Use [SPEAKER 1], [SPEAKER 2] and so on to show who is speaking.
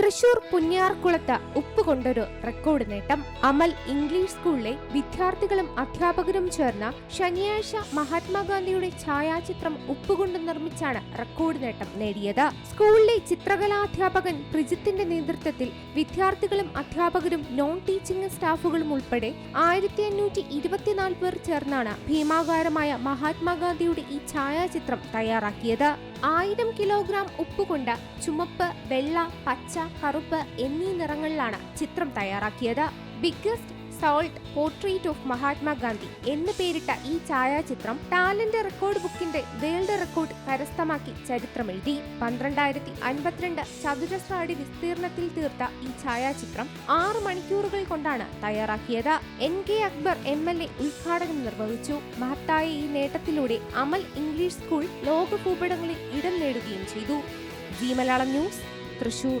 [SPEAKER 1] തൃശൂർ ഉപ്പ് കൊണ്ടൊരു റെക്കോർഡ് നേട്ടം. അമൽ ഇംഗ്ലീഷ് സ്കൂളിലെ വിദ്യാർത്ഥികളും അധ്യാപകരും ചേർന്ന് ശനിയാഴ്ച മഹാത്മാഗാന്ധിയുടെ ഛായാചിത്രം ഉപ്പുകൊണ്ട് നിർമ്മിച്ചാണ് റെക്കോർഡ് നേട്ടം നേടിയത്. സ്കൂളിലെ ചിത്രകലാധ്യാപകൻ പ്രിജിത്തിന്റെ നേതൃത്വത്തിൽ വിദ്യാർത്ഥികളും അധ്യാപകരും നോൺ ടീച്ചിങ് സ്റ്റാഫുകളും ഉൾപ്പെടെ ആയിരത്തി അഞ്ഞൂറ്റി ഇരുപത്തിനാല് പേർ ചേർന്നാണ് ഭീമാകാരമായ മഹാത്മാഗാന്ധിയുടെ ഈ ഛായാചിത്രം തയ്യാറാക്കിയത്. ആയിരം കിലോഗ്രാം ഉപ്പുകൊണ്ട് ചുമപ്പ് വെള്ള പച്ച കറുപ്പ് എന്നീ നിറങ്ങളിലാണ് ചിത്രം തയ്യാറാക്കിയത്. Biggest salt portrait of Mahatma Gandhi എന്ന് പേരിട്ട ഈ ഛായാചിത്രം ടാലന്റ് റെക്കോർഡ് ബുക്കിന്റെ വേൾഡ് റെക്കോർഡ് കരസ്ഥമാക്കി ചരിത്രമെഴുതി. പന്ത്രണ്ടായിരത്തി അൻപത്തിരണ്ട് ചതുരശ്ര അടി വിസ്തീർണത്തിൽ തീർത്ത ഈ ഛായാചിത്രം ആറ് മണിക്കൂറുകൾ കൊണ്ടാണ് തയ്യാറാക്കിയത്. N K Akbar M L A ഉദ്ഘാടനം നിർവഹിച്ചു. മഹത്തായ ഈ നേട്ടത്തിലൂടെ അമൽ ഇംഗ്ലീഷ് സ്കൂൾ ലോക ഭൂപടങ്ങളിൽ ഇടം നേടുകയും ചെയ്തു. Zee Malayalam news Thrissur.